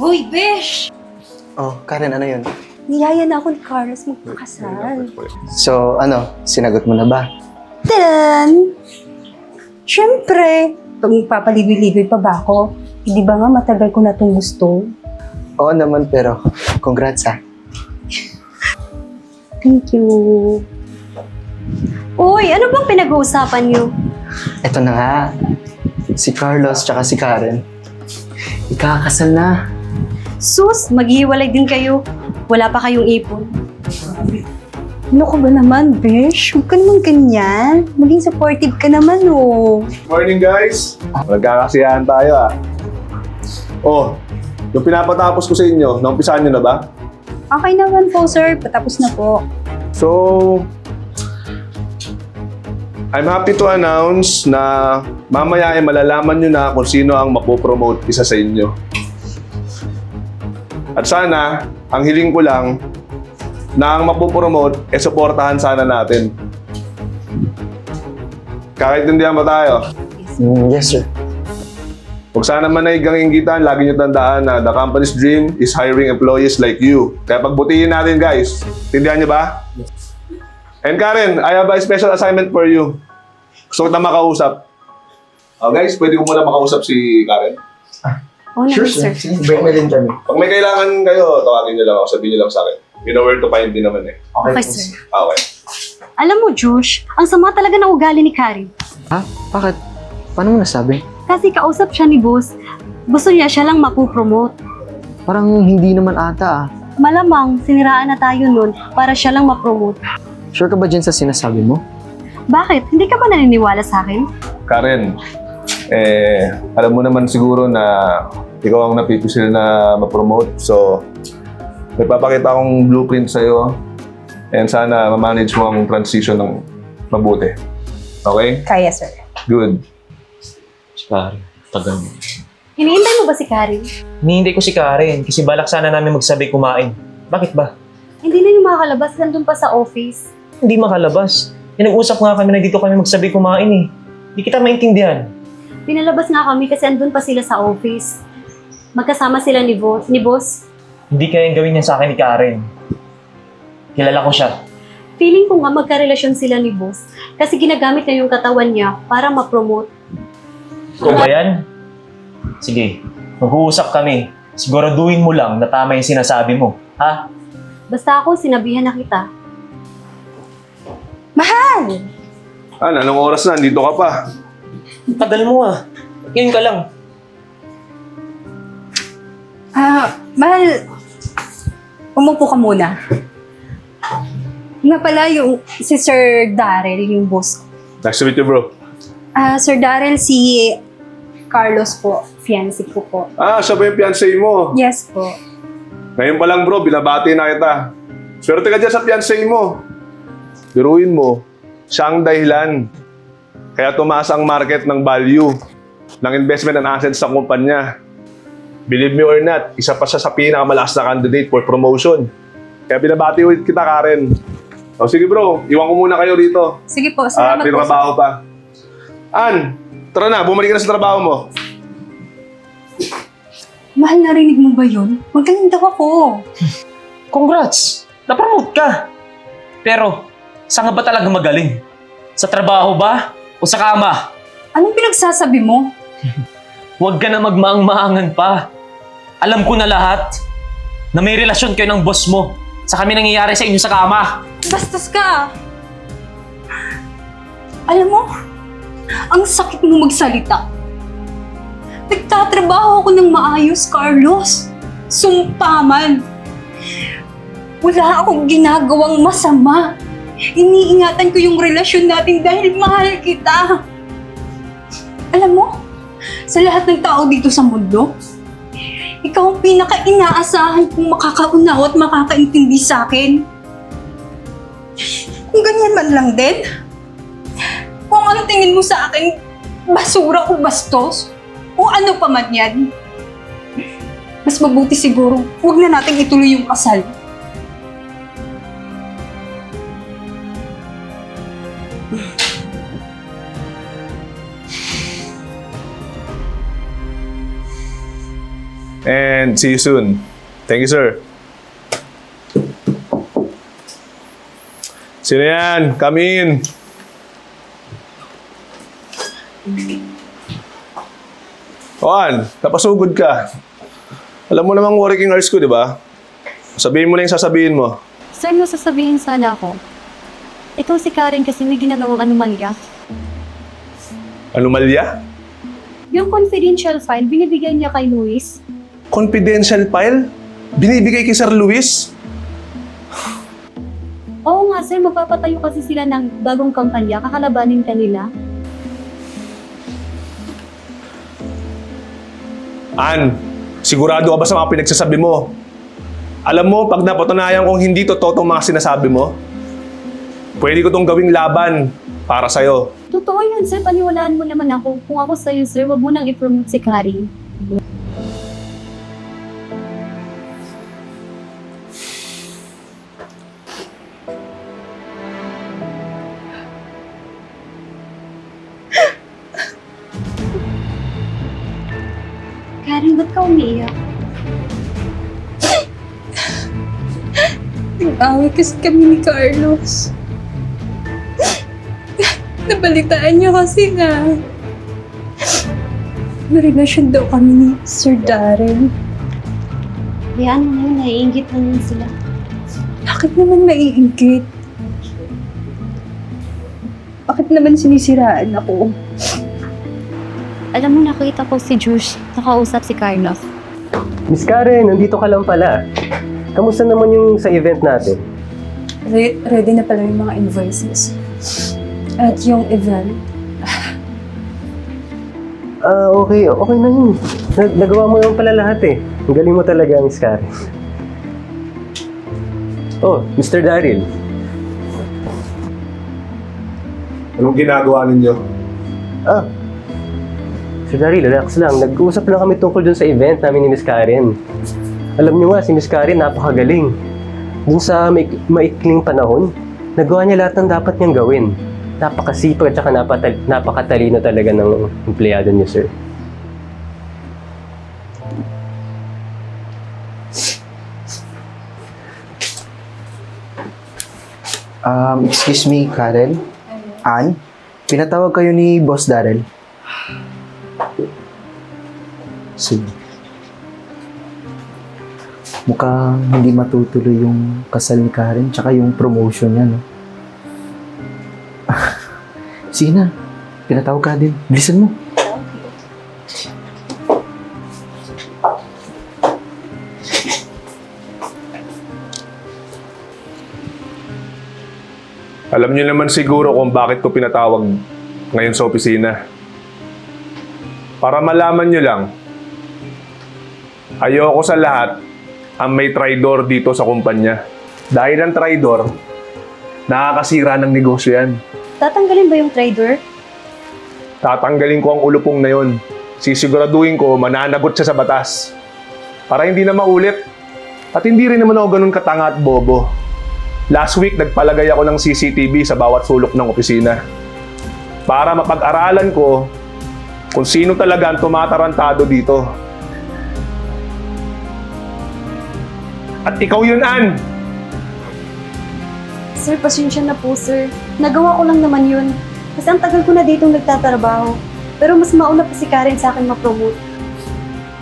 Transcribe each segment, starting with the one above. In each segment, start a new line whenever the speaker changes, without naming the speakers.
Hoy, Besh!
Oh, Karen, ano yun?
Niyaya na ako ni Carlos magpakasal.
So, ano, sinagot mo na ba?
Tadan! Siyempre, pag magpapaligoy-ligoy pa ba ako, hindi ba nga matagal ko na itong gusto?
Oo naman, pero congrats ah.
Thank you. Uy, ano bang pinag-uusapan niyo?
Eto na nga, si Carlos tsaka si Karen. Ikakasal na.
Sus, maghihiwalay din kayo. Wala pa kayong ipon. Ano ka ba naman, Besh? Huwag ka naman ganyan. Maging supportive ka naman, oh.
Morning guys! Nagkakasiyahan tayo ah. Oh, yung pinapatapos ko sa inyo, naumpisahan nyo na ba?
Okay naman po, sir. Patapos na po.
So, I'm happy to announce na mamaya ay malalaman nyo na kung sino ang mapopromote isa sa inyo. At sana, ang hiling ko lang, na ang mapopromote, e supportahan sana natin. Kakaintindihan ba tayo?
Mm, yes, sir.
Huwag sana man ay ganginggitan, lagi nyo tandaan na the company's dream is hiring employees like you. Kaya pagbutihin natin guys. Tindihan nyo ba? And Karen, I have a special assignment for you. Gusto kita makausap. Oh, guys, pwede ko muna makausap si Karen.
Oo naman, sir.
Sige, bring me din kami.
Pag may kailangan kayo, tawagin nyo lang ako, sabihin nyo lang sa akin. You know where to find me naman eh.
Okay,
Okay,
po.
sir.
Ah, Okay.
Alam mo, Josh, ang sama talaga ng ugali ni Karen.
Ha? Bakit? Paano mo nasabi?
Kasi kausap siya ni boss. Gusto niya siya lang mapupromote.
Parang hindi naman ata ah.
Malamang, siniraan na tayo nun para siya lang mapromote.
Sure ka ba dyan sa sinasabi mo?
Bakit? Hindi ka ba naniniwala sa akin?
Karen, eh, alam mo naman siguro na ikaw ang napipisil na ma-promote. So, may papakita akong blueprint sa'yo. And sana ma-manage mo ang transition ng mabuti. Okay?
Kaya, sir.
Good.
Si Karen. Tagal mo.
Hinihintay mo ba si Karen?
Hinihintay ko si Karen kasi balak sana namin magsabi kumain. Bakit ba?
Hindi na yung makakalabas, nandun pa sa office.
Hindi makalabas. Eh, nag-usap nga kami na dito kami magsabi kumain eh. Hindi kita maintindihan.
Pinalabas nga kami kasi andun pa sila sa office. Magkasama sila ni boss. Ni boss.
Hindi kayang gawin niya sa akin ni Karen. Kilala ko siya.
Feeling ko nga magkarelasyon sila ni boss kasi ginagamit niya yung katawan niya para ma-promote.
Kung ba yan? Sige, mag-uusap kami. Siguraduhin mo lang na tama yung sinasabi mo. Ha?
Basta ako, sinabihan na kita. Mahal!
Ano, anong oras na? Dito ka pa.
Tagal mo ah. Ngayon ka lang.
Ah, mahal. Umupo ka muna. Nga pala yung si Sir Darrell, yung boss.
Nice to meet you, bro.
Ah, Sir Darrell, si Carlos po. Fiancé ko po.
Ah, siya ba yung fiancé mo?
Yes po.
Ngayon pa lang, bro, binabati na kita. Swerte ka dyan sa fiancé mo. Biruin mo, siya ang dahilan. Kaya tumaas ang market ng value ng investment and assets sa kumpanya. Believe me or not, isa pa siya sa pinakamalakas na candidate for promotion. Kaya binabati ulit kita, Karen. O sige bro, iwan ko muna kayo rito.
Sige po,
At
salamat
may
po.
trabaho pa. An, tara na, bumalik ka na sa trabaho mo.
Mahal, narinig mo ba yun? Magaling daw ako.
Congrats! Napromote ka! Pero, saan ka ba talaga magaling? Sa trabaho ba? O sa kama?
Anong pinagsasabi mo?
Huwag ka na magmaang-maangan pa. Alam ko na lahat na may relasyon kayo ng boss mo sa kami nangyayari sa inyo sa kama.
Bastos ka! Alam mo, ang sakit mo magsalita. Nagtatrabaho ako ng maayos, Carlos. Sumpaman. Wala akong ginagawang masama. Iniingatan ko yung relasyon natin dahil mahal kita. Alam mo, sa lahat ng tao dito sa mundo, ikaw ang pinaka-inaasahan kong makakaunaw at makakaintindi sa akin. Kung ganyan man lang din, kung ang tingin mo sa akin, basura o bastos, o ano pa man yan, mas mabuti siguro, huwag na nating ituloy yung kasal.
And see you soon. Thank you, sir. Sino yan? Come in. Juan, napasugod ka. Alam mo namang working hours ko, di ba? Sabihin mo na yung sasabihin mo.
Mo sasabihin sana ako. Ikaw si Karen kasi may ginagawang anomalya.
Anomalya?
Yung confidential file, binibigay niya kay Luis.
Confidential file? Binibigay kay Sir Luis?
Oo nga, sir, magpapatayo kasi sila ng bagong kampanya, kakalabanin kanila.
An, sigurado ka ba sa mga pinagsasabi mo? Alam mo, pag napatunayan kong hindi totoo itong mga sinasabi mo, pwede ko itong gawing laban para sa'yo.
Totoo yun, sir. Paniwalaan mo naman ako. Kung ako sa'yo, sir, wag mo nang i-promote si Karen. Karen, ba't ka umiiyak?
Nag-away kasi kami ni Carlos. Nabalitaan niyo kasi na Narelasyon daw kami ni Sir Darren.
Hayaan mo na yun, naiingit lang yun sila.
Bakit naman naiingit? Bakit naman sinisiraan ako?
Alam mo, nakita ko si Jush, nakausap si Carlos.
Miss Karen, nandito ka lang pala. Kamusta naman yung sa event natin?
Re- ready na pala yung mga invoices. At yung event,
Ah, okay. Okay na yun. Nag- nagawa mo naman pala lahat eh. Ang galing mo talaga, Miss Karen. Oh, Mr. Daryl.
Anong ginagawa ninyo?
Ah, Sir Daryl, relax lang. Nag-uusap lang kami tungkol dun sa event namin ni Miss Karen. Alam niyo nga, si Miss Karen napakagaling. Dun sa maik- maikling panahon, nagawa niya lahat ng dapat niyang gawin. Napakasipag at saka napatal- napakatalino talaga ng empleyado niyo, sir.
Um, excuse me, Karen? Ann? Pinatawag kayo ni Boss Darrell? Sige. Mukhang hindi matutuloy yung kasal ni Karen tsaka yung promotion niya, no? Na. Pinatawag ka din. Bilisan mo.
Alam niyo naman siguro kung bakit ko pinatawag ngayon sa opisina. Para malaman niyo lang, ayoko sa lahat ang may traidor dito sa kumpanya. Dahil ang traidor, nakakasira ng negosyo yan.
Tatanggalin ba yung trader?
Tatanggalin ko ang ulupong na yon. Sisiguraduhin ko mananagot siya sa batas. Para hindi na maulit. At hindi rin naman ako ganun katanga at bobo. Last week, nagpalagay ako ng CCTV sa bawat sulok ng opisina. Para mapag-aralan ko kung sino talaga ang tumatarantado dito. At ikaw yun, Ann!
Sir, pasensya na po, sir. Nagawa ko lang naman yun. Kasi ang tagal ko na dito nagtatrabaho. Pero mas mauna pa si Karen sa akin ma-promote.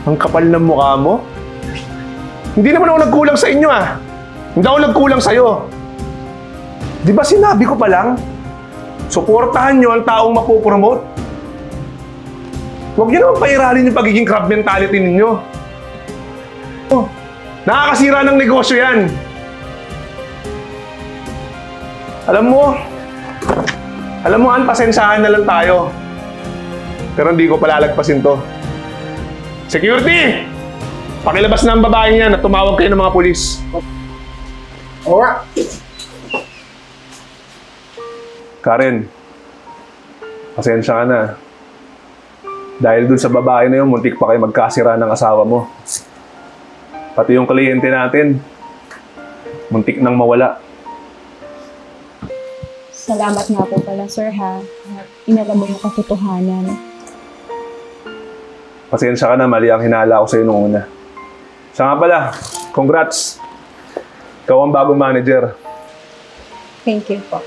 Ang kapal ng mukha mo. Hindi naman ako nagkulang sa inyo ah. Hindi ako nagkulang sa'yo. Di ba sinabi ko pa lang? Suportahan nyo ang taong mapopromote. Huwag nyo naman pairalin yung pagiging crab mentality ninyo. Oh, nakakasira ng negosyo yan. Alam mo, alam mo, An, pasensyahan na lang tayo. Pero hindi ko palalagpasin to. Security! Pakilabas na ang babaeng yan at tumawag kayo ng mga pulis. Karen, pasensya ka na. Dahil dun sa babae na yun, muntik pa kayo magkasira ng asawa mo. Pati yung kliyente natin, muntik nang mawala.
Salamat nga po pala, sir, ha. Inalam mo yung katotohanan.
Pasensya ka na, mali ang hinala ko sa'yo nung una. Siya nga pala, congrats. Ikaw ang bagong manager.
Thank you po.